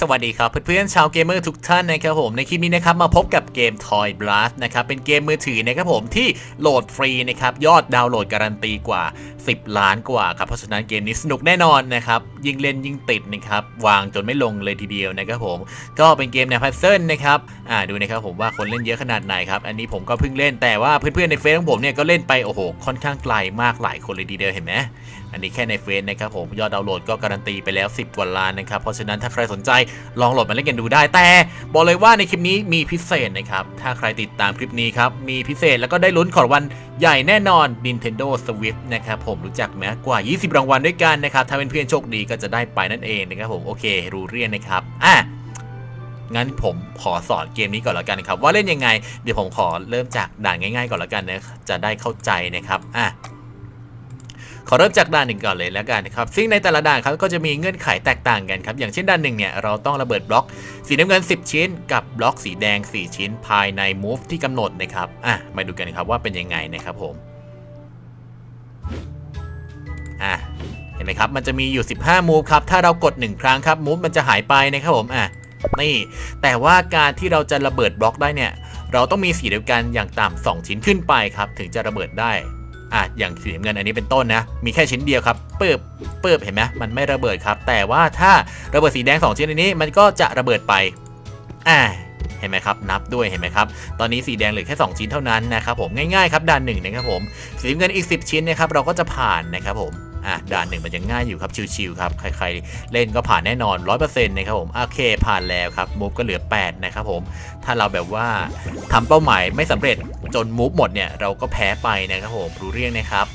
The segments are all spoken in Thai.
สวัสดีครับเพื่อนๆชาวเกมเมอร์ทุกท่านนะครับผมในคลิปนี้นะครับมาพบกับเกม Toy Blast นะครับเป็นเกมมือถือนะครับผมที่โหลดฟรีนะครับยอดดาวน์โหลดการันตีกว่า 10 ล้านกว่าครับเพราะฉะนั้นเกมนี้สนุกแน่นอนนะครับ ยิ่งเล่นยิ่งติดนะครับวางจนไม่ลงเลยทีเดียวนะครับผมก็เป็นเกมแนวพัซเซิลนะครับอ่าดูนะครับผมว่าคนเล่นเยอะขนาดไหนครับอันนี้ผมก็เพิ่งเล่นแต่ว่าเพื่อนๆในเฟซของผมเนี่ยก็เล่นไปโอ้โหค่อนข้างไกลมากหลายคนเลยทีเดียวเห็นไหมอันนี้แค่ในเฟซนะครับผมยอดดาวน์โหลดก็การันตีไปแล้ว 10 กว่าล้านนะครับเพราะฉะนั้นถ้าใครสนใจลองโหลดมาเล่นกันดูได้ แต่บอกเลยว่าในคลิปนี้มีพิเศษนะครับถ้าใครติดตามคลิปนี้ครับมีพิเศษแล้วก็ได้ลุ้นของวัลใหญ่แน่นอน Nintendo Switch นะครับผมรู้จักไหมกว่า 20 รางวัลด้วยกันนะครับถ้าเป็นเพื่อนโชคดีก็จะได้ไปนั่นเองนะครับผมโอเครู้เรียนนะครับอะงั้นผมขอสอนเกมนี้ก่อนแล้วกันนะครับ ว่าเล่นยังไง เดี๋ยวผมขอเริ่มจากด่านง่าย ๆ ก่อนแล้วกันนะจะได้เข้าใจนะครับอะ เริ่มจากด่านหนึ่งก่อนเลยแล้วกันนะครับซึ่งในแต่ละด่านครับก็จะมีเงื่อนไขแตกต่างกันครับอย่างเช่นด่านหนึ่งเนี่ยเราต้องระเบิดบล็อกสีน้ำเงิน 10 ชิ้น กับบล็อกสีแดง 4 ชิ้น ภายใน move ที่กำหนดนะครับอะมาดูกันครับว่าเป็นยังไงนะครับผมอะเห็นไหมครับมันจะมีอยู่ 15 move ครับถ้าเรากด 1 ครั้งครับ move มันจะหายไปนะครับผมอะนี่แต่ว่าการที่เราจะระเบิดบล็อกได้เนี่ย เราต้องมีสีเดียวกันอย่างต่ำ2ชิ้นขึ้นไปครับ ถึงจะระเบิดได้ อะอย่างสีน้ำเงินอันนี้เป็นต้นนะ มีแค่ชิ้นเดียวครับเปิบเปิบเห็นไหมมันไม่ระเบิดครับ แต่ว่าถ้าระเบิดสีแดง2ชิ้นอันนี้มันก็จะระเบิดไปอ่าเห็นไหมครับ นับด้วยเห็นไหมครับ ตอนนี้สีแดงเหลือแค่ 2 ชิ้นเท่านั้นนะครับผมง่ายๆครับด่านหนึ่งนะครับผมสีเงินอีก 10 ชิ้นนะครับเราก็จะผ่านนะครับผม อะด่านหนึ่งมันยังง่ายอยู่ครับชิวๆครับใครๆเล่นก็ผ่านแน่นอน 100%นะครับผมโอเคผ่านแล้วครับมูฟก็เหลือ 8 นะครับผมถ้าเราแบบว่าทำเป้าหมายไม่สำเร็จจนมูฟหมดเนี่ยเราก็แพ้ไปนะครับผมรู้เรื่องนะครับ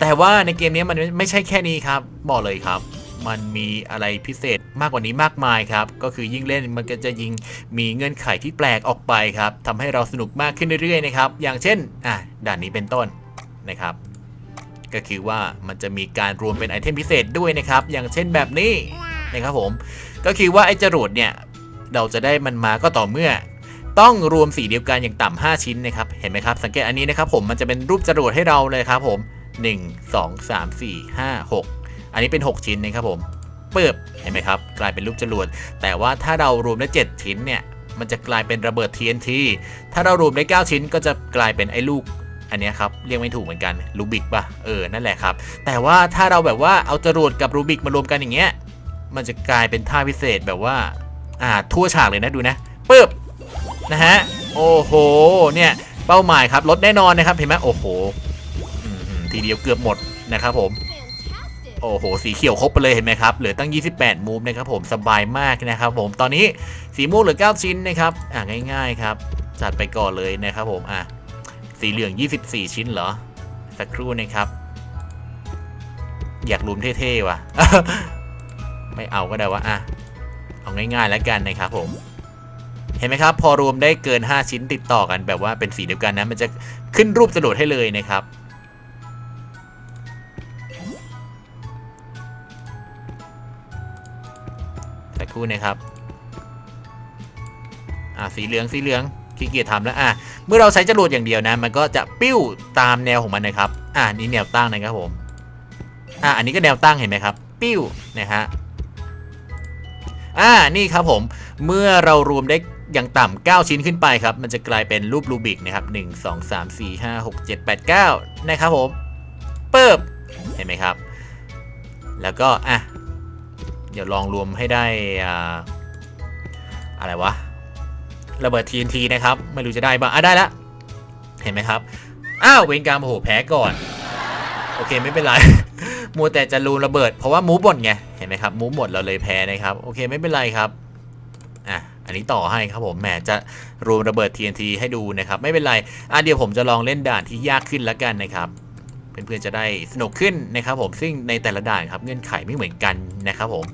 แต่ว่าในเกมนี้มันไม่ใช่แค่นี้ครับ บอกเลยครับ มันมีอะไรพิเศษมากกว่านี้มากมายครับ ก็คือยิ่งเล่นมันก็จะยิงมีเงื่อนไขที่แปลกออกไปครับทำให้เราสนุกมากขึ้นเรื่อยๆนะครับ อย่างเช่น อะด่านนี้เป็นต้น นะครับ ก็คือว่ามันจะมีการรวมเป็นไอเทมพิเศษด้วยนะครับ อย่างเช่นแบบนี้นะครับผม ก็คือว่าไอจรวดเนี่ย เราจะได้มันมาก็ต่อเมื่อ ต้องรวมสีเดียวกันอย่างต่ำ5ชิ้นนะครับ เห็นไหมครับ สังเกตอันนี้นะครับผม มันจะเป็นรูปจรวดให้เราเลยครับผม 1 2 3 4 5 6 อันนี้เป็น 6 ชิ้นนะครับผม เปิบ เห็นไหมครับ กลายเป็นรูปจรวด แต่ว่าถ้าเรารวมได้7ชิ้นเนี่ย มันจะกลายเป็นระเบิด TNT ถ้าเรารวมได้ 9 ชิ้นก็จะกลายเป็นไอ้ลูก อันนี้ครับเรียกไม่ถูกเหมือนกันรูบิกป่ะเออนั่นแหละครับ แต่ว่าถ้าเราแบบว่าเอาจรวดกับรูบิกมารวมกันอย่างเงี้ยมันจะกลายเป็นท่าพิเศษแบบว่าอ่าทั่วฉากเลยนะดูนะปึ๊บนะฮะโอ้โหเนี่ยเป้าหมายครับลดแน่นอนนะครับเห็นไหมโอ้โหทีเดียวเกือบหมดนะครับผมโอ้โห สีเขียวครบไปเลยเห็นไหมครับ เหลือตั้ง 28 มูฟนะครับผม สบายมากนะครับผม ตอนนี้สีม่วงเหลือ 9 ชิ้นนะครับ อ่าง่าย ๆ ครับ จัดไปก่อนเลยนะครับผม อะ สีเหลือง 24 ชิ้นเหรอ สักครู่นะครับ อยากรวมเท่ๆว่ะ ไม่เอาก็ได้วะอะ เอาง่ายๆแล้วกันนะครับผม เห็นไหมครับ พอรวมได้เกิน 5 ชิ้นติดต่อกันแบบว่าเป็นสีเดียวกันนะ มันจะขึ้นรูปจรวดให้เลยนะครับสักครู่นะครับ อ่าสีเหลืองสีเหลืองขี้เกียจทำแล้วอะ มื่อเราใช้จรวดอย่างเดียวนะ มันก็จะปิ้วตามแนวของมันนะครับ อ่านี่แนวตั้งนะครับผม อ่าอันนี้ก็แนวตั้งเห็นไหมครับ ปิ้วนะฮะ อ่า นี่ครับผม เมื่อเรารวมได้อย่างต่ำ9 ชิ้นขึ้นไปครับ มันจะกลายเป็นรูปรูบิกนะครับ 1 2 3 4 5 6 7 8 9 นะครับผมเปิบเห็นไหมครับ แล้วก็ อะ เดี๋ยวลองรวมให้ได้อ่าอะไรวะ ระเบิด TNT นะครับ ไม่รู้จะได้บ้างอะได้ละ เห็นไหมครับ อ้าวเวนการโอ้โหแพ้ก่อน โอเคไม่เป็นไร มัวแต่จะรูนระเบิด เพราะว่ามูฟหมดไง เห็นไหมครับ มูฟหมดเราเลยแพ้นะครับ โอเคไม่เป็นไรครับ อะ อันนี้ต่อให้ครับผม แหมจะรวมระเบิด TNT ให้ดูนะครับ ไม่เป็นไร อะเดี๋ยวผมจะลองเล่นด่านที่ยากขึ้นแล้วกันนะครับเพื่อนๆจะได้สนุกขึ้นนะครับผม ซึ่งในแต่ละด่านครับเงื่อนไขไม่เหมือนกันนะครับผม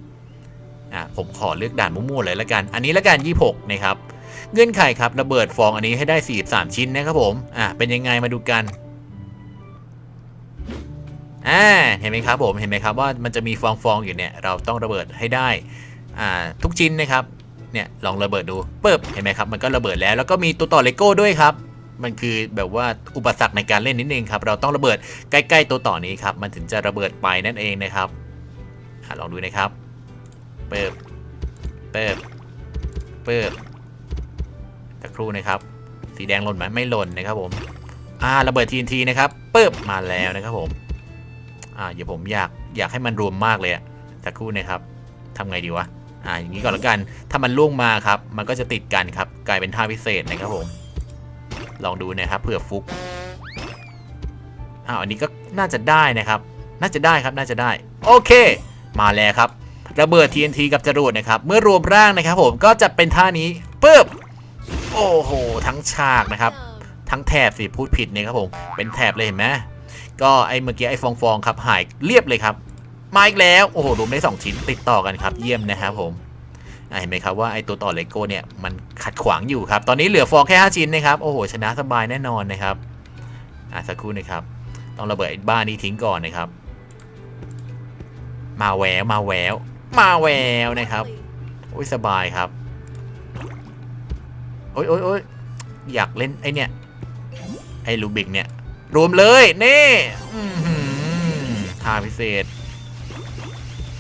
อะผมขอเลือกด่านมั่วๆเลยละกัน อันนี้ละกัน 26 นะครับ เงื่อนไขครับระเบิดฟองอันนี้ให้ได้ 43 ชิ้นนะครับผมอะเป็นยังไงมาดูกันอ่าเห็นไหมครับผมเห็นไหมครับว่ามันจะมีฟองฟองอยู่เนี่ยเราต้องระเบิดให้ได้อ่าทุกชิ้นนะครับเนี่ยลองระเบิดดูปึ๊บเห็นไหมครับมันก็ระเบิดแล้วแล้วก็มีตัวต่อเลโก้ด้วยครับมันคือแบบว่าอุปสรรคในการเล่นนิดนึงครับ เราต้องระเบิดใกล้ ๆ ตัวต่อนี้ครับ มันถึงจะระเบิดไปนั่นเองนะครับอะลองดูนะครับ เปิบเปิบเปิบ สักครู่นะครับ สีแดงหล่นไหมไม่หล่นนะครับผมอ่าระเบิด TNT นะครับปึ๊บมาแล้วนะครับผมอ่าเดี๋ยวผมอยากอยากให้มันรวมมากเลยอะสักครู่นะครับทำไงดีวะอ่าอย่างนี้ก่อนแล้วกัน ถ้ามันล่วงมาครับ มันก็จะติดกันครับ กลายเป็นท่าพิเศษนะครับผม ลองดูนะครับเผื่อฟุกอ้าวอันนี้ก็น่าจะได้นะครับ น่าจะได้ครับน่าจะได้ โอเค มาแล้วครับ ระเบิด TNT กับจรวดนะครับ เมื่อรวมร่างนะครับผมก็จะเป็นท่านี้ปึ๊บ โอ้โห ทั้งฉากนะครับ ทั้งแถบสิพูดผิดเนี่ยครับผม เป็นแถบเลยเห็นไหมก็ไอ้เมื่อกี้ไอ้ฟองฟองๆครับหายเรียบเลยครับ มาอีกแล้ว โอ้โหรวมได้สองชิ้นติดต่อกันครับ เยี่ยมนะครับผมอะเห็นไหมครับว่าไอ้ตัวต่อเลโก้เนี่ยมันขัดขวางอยู่ครับ ตอนนี้เหลือฟองแค่5ชิ้นนะครับโอ้โหชนะสบายแน่นอนนะครับอะสักครู่นะครับ ต้องระเบิดไอ้บ้านนี้ทิ้งก่อนนะครับ มาแววมาแววมาแววนะครับโอ้ยสบายครับ โอ้ยโอ้ยโอ้ยอยากเล่นไอเนี่ยไอลูบิกเนี่ย รวมเลยนี่ท่าพิเศษ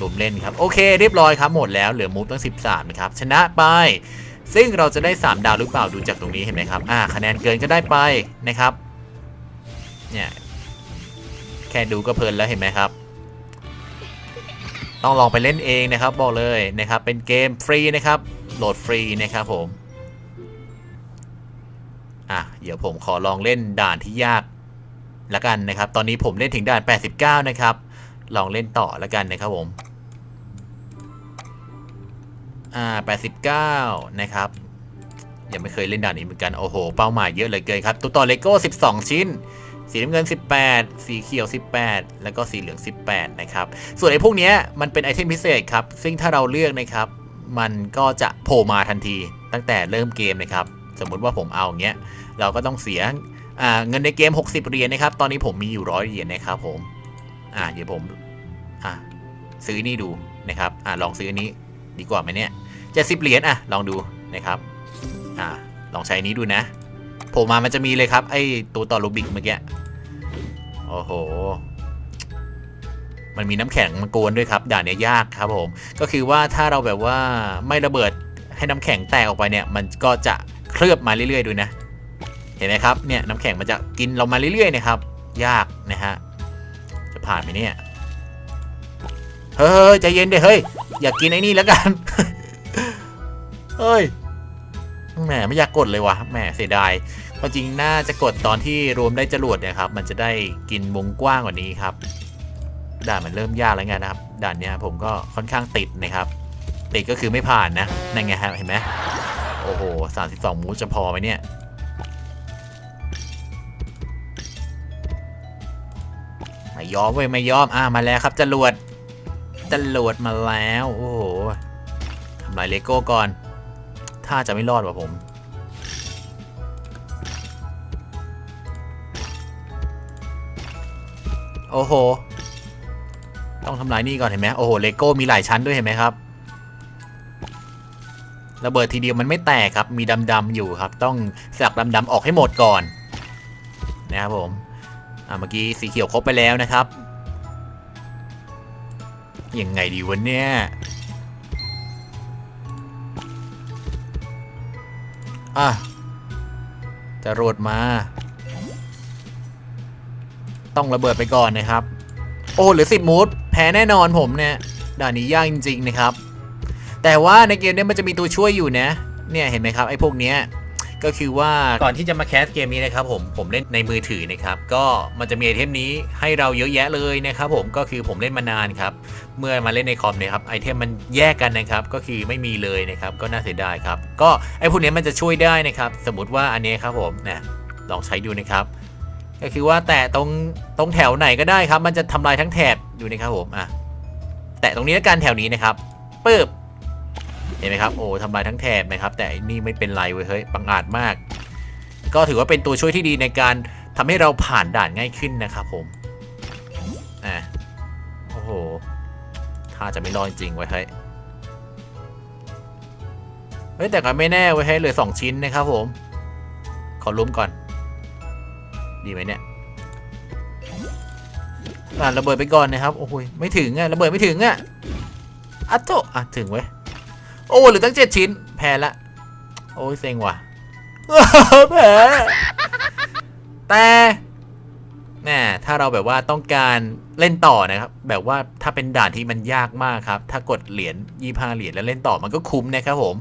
รวมเล่นครับ โอเค เรียบร้อยครับ หมดแล้วเหลือมูฟตั้ง 13 นะครับ ชนะไป ซึ่งเราจะได้ 3 ดาวหรือเปล่าดูจากตรงนี้เห็นไหมครับ อ่า คะแนนเกินก็ได้ไปนะครับ เนี่ย แค่ดูก็เพลินแล้วเห็นไหมครับ ต้องลองไปเล่นเองนะครับ บอกเลยนะครับ เป็นเกมฟรีนะครับ โหลดฟรีนะครับผม อะเดี๋ยวผมขอลองเล่นด่านที่ยากละกันนะครับ ตอนนี้ผมเล่นถึงด่าน 89 นะครับ ลองเล่นต่อละกันนะครับผม อ่า 89 นะครับ ยังไม่เคยเล่นด่านนี้เหมือนกัน โอ้โห เป้าหมายเยอะเลยเกินครับ ตัวต่อเลโก้ 12 ชิ้น สีน้ำเงิน 18 สีเขียว 18 แล้วก็สีเหลือง 18 นะครับ ส่วนไอ้พวกนี้มันเป็นไอเทมพิเศษครับ ซึ่งถ้าเราเลือกนะครับ มันก็จะโผล่มาทันทีตั้งแต่เริ่มเกมนะครับ สมมุติว่าผมเอาอย่างเงี้ยเราก็ต้องเสียเงินในเกม 60 เหรียญนะครับ ตอนนี้ผมมีอยู่ร้อยเหรียญนะครับผมอ่าเดี๋ยวผมอ่าซื้อนี่ดูนะครับอ่าลองซื้อนี้ดีกว่าไหมเนี่ย70เหรียญอะลองดูนะครับอ่าลองใช้นี้ดูนะโผล่มามันจะมีเลยครับไอตัวต่อรูบิกเมื่อกี้โอ้โหมันมีน้ำแข็งมากนด้วยครับด่านเนี้ยยากครับผมก็คือว่าถ้าเราแบบว่าไม่ระเบิดให้น้ำแข็งแตกออกไปเนี่ย มันก็จะ เคลือบมาเรื่อยๆดูนะ เห็นไหมครับเนี่ยน้ำแข็งมันจะกินเรามาเรื่อยๆนะครับ ยากนะฮะจะผ่านไหมเนี่ยเฮ้ยใจเย็นเด้เฮ้ยอยากกินไอ้นี่แล้วกันเฮ้ยแหมไม่อยากกดเลยวะแหมเสียดายควาจริงน่าจะกดตอนที่รวมได้จรวดเนี่ยครับ มันจะได้กินวงกว้างกว่านี้ครับ ด่านมันเริ่มยากแล้วไงนะครับ ด่านเนี้ยผมก็ค่อนข้างติดนะครับ ติดก็คือไม่ผ่านนะนั่นไงครับเห็นไหม โอ้โห32มูสจะพอไหมเนี่ย ไม่ยอมเว้ยไม่ยอม อ่ามาแล้วครับจรวดจรวดมาแล้ว โอ้โหทำลายเลโก้ก่อน ถ้าจะไม่รอดว่ะผม โอ้โห ต้องทำลายนี่ก่อนเห็นไหมโอ้โหเลโก้มีหลายชั้นด้วยเห็นไหมครับ ระเบิดทีเดียวมันไม่แตกครับ มีดำๆอยู่ครับ ต้องสลักดำๆออกให้หมดก่อน นะครับผมอ่าเมื่อกี้สีเขียวครบไปแล้วนะครับ ยังไงดีวะเนี่ย อะจะโรดมา ต้องระเบิดไปก่อนนะครับ โอ้หรือสิบมูดแพ้แน่นอนผมเนี่ย ด่านนี้ยากจริง ๆ นะครับ แต่ว่าในเกมเนี้มันจะมีตัวช่วยอยู่นะ เนี่ยเห็นไหมครับไอ้พวกเนี้ยก็คือว่าก่อนที่จะมาแคสเกมนี้นะครับผมผมเล่นในมือถือนะครับก็มันจะมีไอเทมนี้ให้เราเยอะแยะเลยนะครับผมก็คือผมเล่นมานานครับเมื่อมาเล่นในคอมเนี่ยครับไอเทมมันแยกกันนะครับก็คือไม่มีเลยนะครับก็น่าเสียดายครับก็ไอพวกนี้มันจะช่วยได้นะครับสมมติว่าอันนี้ครับผมนะลองใช้ดูนะครับ ก็คือว่าแตะตรงตรงแถวไหนก็ได้ครับ มันจะทำลายทั้งแถบดูนะครับผมอะแตะตรงนี้แล้วกันแถวนี้นะครับปึ๊บ เห็นไหมครับ โอ้ทำลายทั้งแถบนะครับ แต่นี่ไม่เป็นไรเว้ยเฮ้ยบังอาจมาก ก็ถือว่าเป็นตัวช่วยที่ดีในการทำให้เราผ่านด่านง่ายขึ้นนะครับผมอะโอ้โหถ้าจะไม่รอดจริงๆเว้เฮ้ยเฮ้ยแต่ก็ไม่แน่เว้ยเฮ้ยเหลือสองชิ้นนะครับผม ขอลุ้มก่อน ดีไหมเนี่ยอ่าระเบิดไปก่อนนะครับ โอ้โหไม่ถึงอะระเบิดไม่ถึงอะอะโตอะถึงเว้ย โอ้หรือตั้งเจ็ดชิ้น แพ้ละ โอ้ยเซ็งว่ะแพ้แต่แน่ถ้าเราแบบว่าต้องการเล่นต่อนะครับ แบบว่าถ้าเป็นด่านที่มันยากมากครับ ถ้ากดเหรียญยี่ห้าเหรียญแล้วเล่นต่อมันก็คุ้มนะครับผม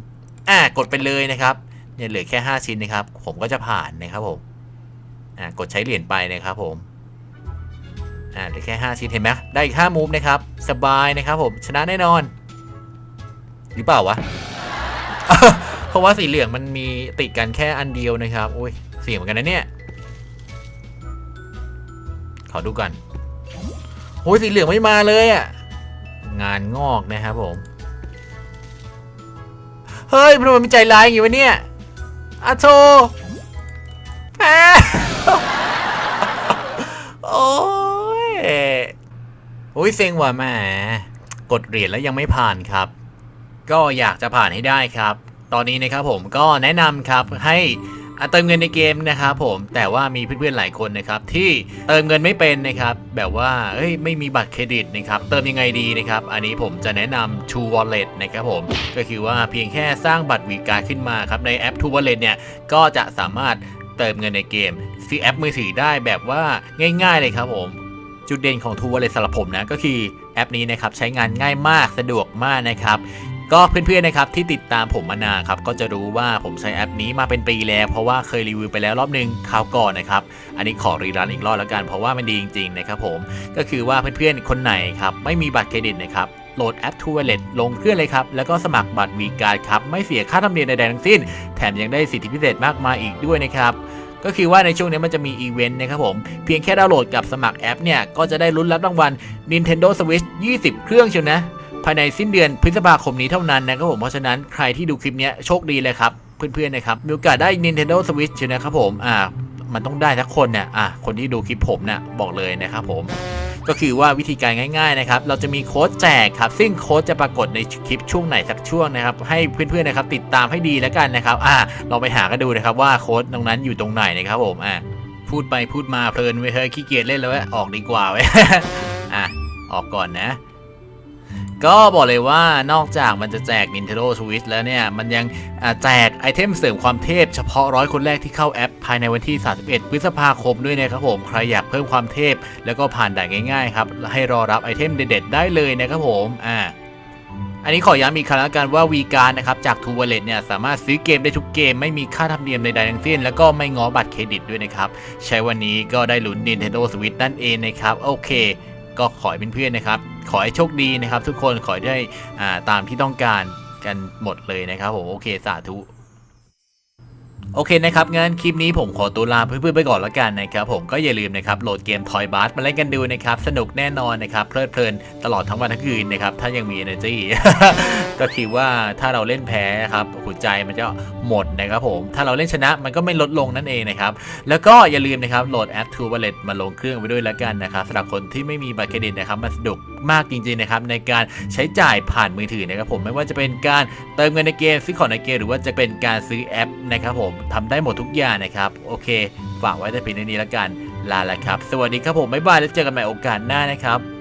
อ่ากดไปเลยนะครับเนี่ยเหลือแค่ 5 ชิ้นนะครับ ผมก็จะผ่านนะครับผมอ่ากดใช้เหรียญไปนะครับผมอ่าเหลือแค่ 5 ชิ้นเห็นไหมได้อีก5มูฟนะครับ สบายนะครับผมชนะแน่นอน หรือเปล่าวะ เพราะว่าสีเหลืองมันมีติดกันแค่อันเดียวนะครับอุ้ยเสียงเหมือนกันนะเนี่ย ขอดูกันโอ้ยสีเหลืองไม่มาเลยอะ่ะ งานงอกนะครับผม เฮ้ยมันมันใจร้ายอย่างงี้วะเนี่ยอาโชแพโอ้ยโอ้ยเซ็งว่ะแหมกดเหรียญแล้วยังไม่ผ่านครับ ก็อยากจะผ่านให้ได้ครับ ตอนนี้นะครับผมก็แนะนำครับให้เติมเงินในเกมนะครับผมแต่ว่ามีเพื่อนๆหลายคนนะครับที่เติมเงินไม่เป็นนะครับแบบว่าเอ้ยไม่มีบัตรเครดิตนะครับเติมยังไงดีนะครับอันนี้ผมจะแนะนำ True Wallet นะครับผมก็คือว่าเพียงแค่สร้างบัตรวีการขึ้นมาครับในแอป True Wallet เนี่ยก็จะสามารถเติมเงินในเกมซื้อแอปมือถือได้แบบว่าง่ายๆเลยครับผมจุดเด่นของ True Wallet สำหรับผมนะก็คือแอปนี้นะครับใช้งานง่ายมากสะดวกมากนะครับ ก็เพื่อนๆนะครับที่ติดตามผมมานานครับก็จะรู้ว่าผมใช้แอปนี้มาเป็นปีแล้ว เพราะว่าเคยรีวิวไปแล้วรอบหนึงคราวก่อนนะครับอันนี้ขอรีรันอีกรอบแล้วกันเพราะว่ามันดีจริงๆนะครับผมก็คือว่าเพื่อนๆคนไหนครับไม่มีบัตรเครดิตนะครับโหลดแอป True Wallet ลงเครื่องเลยครับ แล้วก็สมัครบัตรวีการครับ ไม่เสียค่าธรรมเนียมใดๆทั้งสิ้น แถมยังได้สิทธิพิเศษมากมายอีกด้วยนะครับ ก็คือว่าในช่วงนี้มันจะมีอีเวนต์นะครับผม เพียงแค่ดาวน์โหลดกับสมัครแอปเนี่ย ก็จะได้ลุ้นรับรางวัล Nintendo Switch 20 เครื่องเชียวนะ ภายในสิ้นเดือนพฤษภาคมนี้เท่านั้นนะครับผมเพราะฉะนั้นใครที่ดูคลิปนี้โชคดีเลยครับเพื่อนๆนะครับมีโอกาสได้ Nintendo Switch เชียนะครับผมอ่ามันต้องได้ทักคนเนี่ยอะคนที่ดูคลิปผมเนี่ยบอกเลยนะครับผมก็คือว่าวิธีการง่ายๆนะครับ เราจะมีโค้ดแจกครับ ซึ่งโค้ดจะปรากฏในคลิปช่วงไหนสักช่วงนะครับ ให้เพื่อนๆนะครับติดตามให้ดีแล้วกันนะครับอ่าลองไปหากันดูนะครับว่าโค้ดตรงนั้นอยู่ตรงไหนนะครับผมอ่าพูดไปพูดมาเพลินไปเฮ้ยขี้เกียจเล่นแล้วว้ยออกดีกว่าเว้ยอะออกก่อนนะ ก็บอกเลยว่านอกจากมันจะแจก Nintendo Switch แล้วเนี่ย มันยังแจกไอเทมเสริมความเทพเฉพาะร้อยคนแรกที่เข้าแอปภายในวันที่ 31 พฤษภาคมด้วยนะครับผม ใครอยากเพิ่มความเทพ แล้วก็ผ่านด่านง่ายๆครับ ให้รอรับไอเทมเด็ดๆ ได้เลยนะครับผมอ่าอันนี้ขอย้ำอีกครั้งล้วกันว่าวีการนะครับจาก t ู w ว l เ e t เนี่ยสามารถซื้อเกมได้ทุกเกมไม่มีค่าธรรมเนียมใดๆทั้งสิ้น แล้วก็ไม่ง้อบัตรเครดิตด้วยนะครับ ใช้วันนี้ก็ได้ลุ้น Nintendo Switch นั่นเองนะครับ โอเค ก็ขอให้เพื่อนๆนะครับ ขอให้โชคดีนะครับ ทุกคนขอให้ได้ตามที่ต้องการกันหมดเลยนะครับผมโอเคสาธุ โอเคนะครับงั้นคลิปนี้ผมขอตัวลาเพื่อนๆไปก่อนแล้วกันนะครับผมก็อย่าลืมนะครับโหลดเกม Toy b a s มาเล่นกันดูนะครับสนุกแน่นอนนะครับเพลิดเพลินตลอดทั้งวันทั้งคืนนะครับถ้ายังมี energy ก็คือว่าถ้าเราเล่นแพ้ครับหัวใจมันจะหมดนะครับผมถ้าเราเล่นชนะมันก็ไม่ลดลงนั่นเองนะครับแล้วก็อย่าลืมนะครับโหลดแอป True Wallet มาลงเครื่องไว้ด้วยแล้วกันนะครับสำหรับคนที่ไม่มีบัตรเครดิตนะครับมันสะดวก มากจริงๆนะครับในการใช้จ่ายผ่านมือถือนะครับผมไม่ว่าจะเป็นการเติมเงินในเกมซื้อของในเกมหรือว่าจะเป็นการซื้อแอปนะครับผมทำได้หมดทุกอย่างนะครับโอเค ฝากไว้แต่เพียงเท่านี้แล้วกันลาละครับ สวัสดีครับผมบ๊ายบายแล้วเจอกันใหม่โอกาสหน้านะครับ